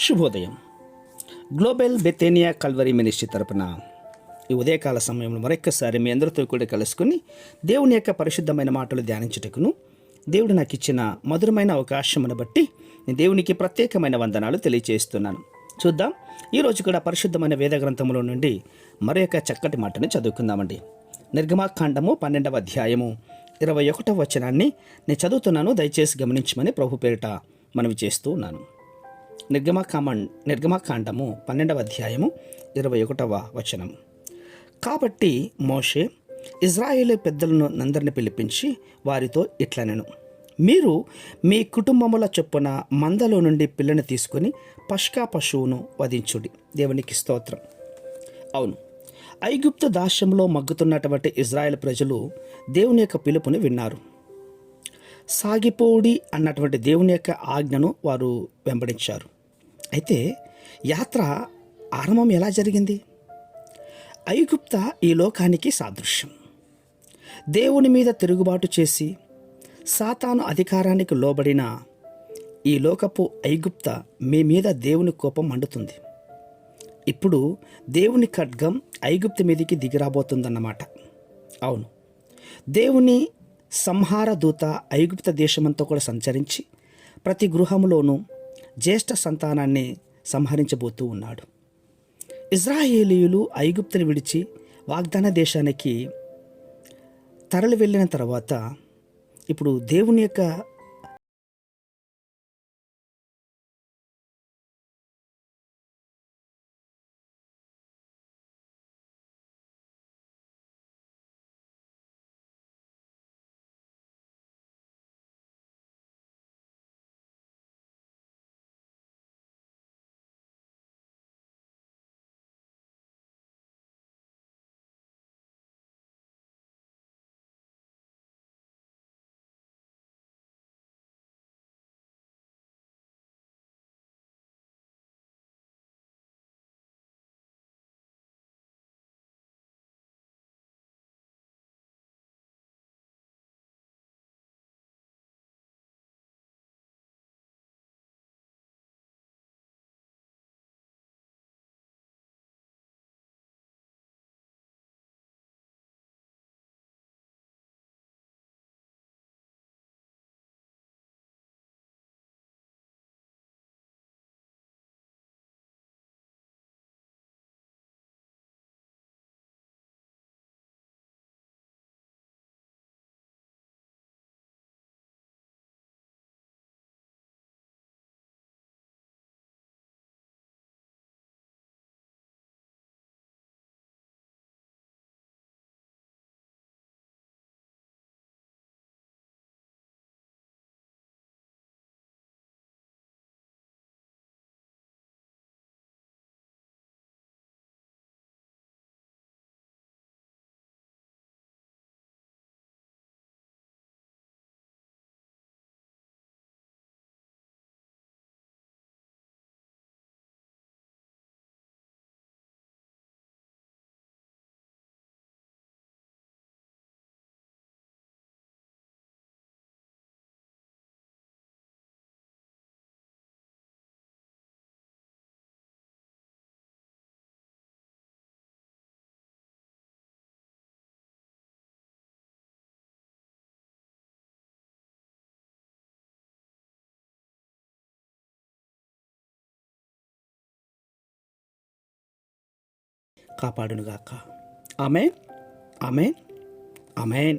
శుభోదయం. Global బెతేనియా Calvary ministry తరపున ఈ ఉదయకాల సమయంలో మరొక్కసారి మీ అందరితో కూడా కలుసుకుని దేవుని యొక్క పరిశుద్ధమైన మాటలు ధ్యానించుటకును దేవుడు నాకు ఇచ్చిన మధురమైన అవకాశమును బట్టి నేను దేవునికి ప్రత్యేకమైన వందనాలు తెలియజేస్తున్నాను చూద్దాం. ఈరోజు కూడా పరిశుద్ధమైన వేద గ్రంథములో నుండి మరొక చక్కటి మాటను చదువుకుందామండి. నిర్గమాకాండము పన్నెండవ అధ్యాయము ఇరవై ఒకటవ వచనాన్ని నేను చదువుతున్నాను. దయచేసి గమనించమని ప్రభు పేరిట మనవి చేస్తూ ఉన్నాను. నిర్గమకాండ నిర్గమకాండము పన్నెండవ అధ్యాయము ఇరవై ఒకటవ వచనం. కాబట్టి మోషే ఇజ్రాయేల్ పెద్దలను అందరిని పిలిపించి వారితో ఇట్లనెను మీరు మీ కుటుంబముల చొప్పున మందలో నుండి పిల్లని తీసుకుని పష్కా పశువును వధించుడి. దేవునికి స్తోత్రం. అవును. ఐగుప్తు దాస్యంలో మగ్గుతున్నటువంటి ఇజ్రాయెల్ ప్రజలు దేవుని యొక్క పిలుపుని విన్నారు. సాగిపోడి అన్నటువంటి దేవుని యొక్క ఆజ్ఞను వారు వెంబడించారు. అయితే యాత్ర ఆరంభం ఎలా జరిగింది? ఐగుప్త ఈ లోకానికి సాదృశ్యం. దేవుని మీద తిరుగుబాటు చేసి సాతాను అధికారానికి లోబడిన ఈ లోకపు ఐగుప్త మీ మీద దేవుని కోపం మండుతుంది. ఇప్పుడు దేవుని ఖడ్గం ఐగుప్తు మీదికి దిగిరాబోతుందన్నమాట. అవును. దేవుని సంహార దూత ఐగుప్త దేశమంతా కూడా సంచరించి ప్రతి గృహంలోనూ జ్యేష్ఠ సంతానాన్ని సంహరించబోతూ ఉన్నాడు. ఇజ్రాయేలీయులు ఐగుప్తుని విడిచి వాగ్దాన దేశానికి తరలి వెళ్ళిన తర్వాత ఇప్పుడు దేవుని యొక్క కాపాడునుగాక. ఆమె ఆమె ఆమెన్.